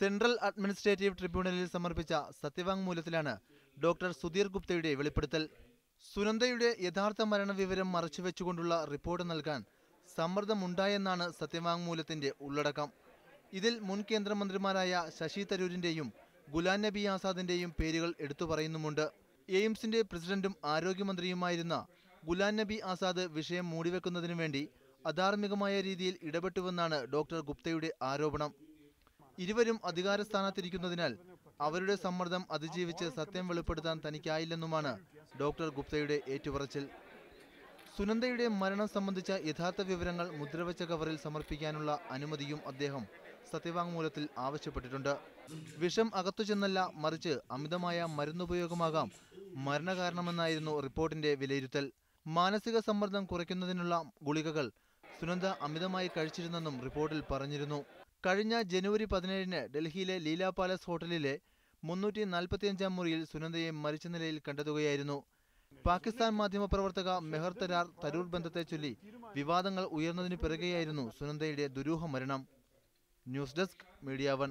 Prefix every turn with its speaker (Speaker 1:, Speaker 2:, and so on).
Speaker 1: Central administrative ട്രിബ്യൂണലിൽ സമർപ്പിച്ച സത്യവാങ്മൂലത്തിലാണ് doctor Sudheer ഗുപ്തയുടെ വെളിപ്പെടുത്തൽ. സുനന്ദയുടെ യഥാർത്ഥ മരണവിവരം മറച്ചുവെച്ചുകൊണ്ടുള്ള റിപ്പോർട്ട് നൽകാൻ സമ്മർദ്ദമുണ്ടായെന്നാണ് സത്യവാങ്മൂലത്തിന്റെ ഉള്ളടക്കം. ഇതിൽ മുൻ കേന്ദ്രമന്ത്രിമാരായ ശശി തരൂരിന്റെയും ഗുലാം നബി ആസാദിന്റെയും പേരുകൾ എടുത്തു പറയുന്നുമുണ്ട്. എയിംസിന്റെ പ്രസിഡന്റും ആരോഗ്യമന്ത്രിയുമായിരുന്ന ഗുലാം നബി ആസാദ് വിഷയം മൂടിവെക്കുന്നതിനു വേണ്ടി അധാർമികമായ രീതിയിൽ ഇടപെട്ടുവെന്നാണ് ഡോക്ടർ ഗുപ്തയുടെ ആരോപണം. ഇരുവരും അധികാര സ്ഥാനത്തിരിക്കുന്നതിനാൽ അവരുടെ സമ്മർദ്ദം അതിജീവിച്ച് സത്യം വെളിപ്പെടുത്താൻ തനിക്കായില്ലെന്നുമാണ് ഡോക്ടർ ഗുപ്തയുടെ ഏറ്റുപറച്ചിൽ. സുനന്ദയുടെ മരണം സംബന്ധിച്ച യഥാർത്ഥ വിവരങ്ങൾ മുദ്രവച്ച കവറിൽ സമർപ്പിക്കാനുള്ള അനുമതിയും അദ്ദേഹം സത്യവാങ്മൂലത്തിൽ ആവശ്യപ്പെട്ടിട്ടുണ്ട്. വിഷം അകത്തു ചെന്നല്ല മറിച്ച് അമിതമായ മരുന്നുപയോഗമാകാം മരണകാരണമെന്നായിരുന്നു റിപ്പോർട്ടിന്റെ വിലയിരുത്തൽ. മാനസിക സമ്മർദ്ദം കുറയ്ക്കുന്നതിനുള്ള ഗുളികകൾ സുനന്ദ അമിതമായി കഴിച്ചിരുന്നെന്നും റിപ്പോർട്ടിൽ പറഞ്ഞിരുന്നു. കഴിഞ്ഞ ജനുവരി പതിനേഴിന് ഡൽഹിയിലെ ലീല പാലസ് ഹോട്ടലിലെ മുന്നൂറ്റി നാൽപ്പത്തിയഞ്ചാം മുറിയിൽ സുനന്ദയെ മരിച്ച നിലയിൽ കണ്ടെത്തുകയായിരുന്നു. പാകിസ്ഥാൻ മാധ്യമപ്രവർത്തക മെഹർ തരാർ തരൂർ ബന്ധത്തെ ചൊല്ലി വിവാദങ്ങൾ ഉയർന്നതിനു പിറകെയായിരുന്നു സുനന്ദയുടെ ദുരൂഹ മരണം. News desk media one.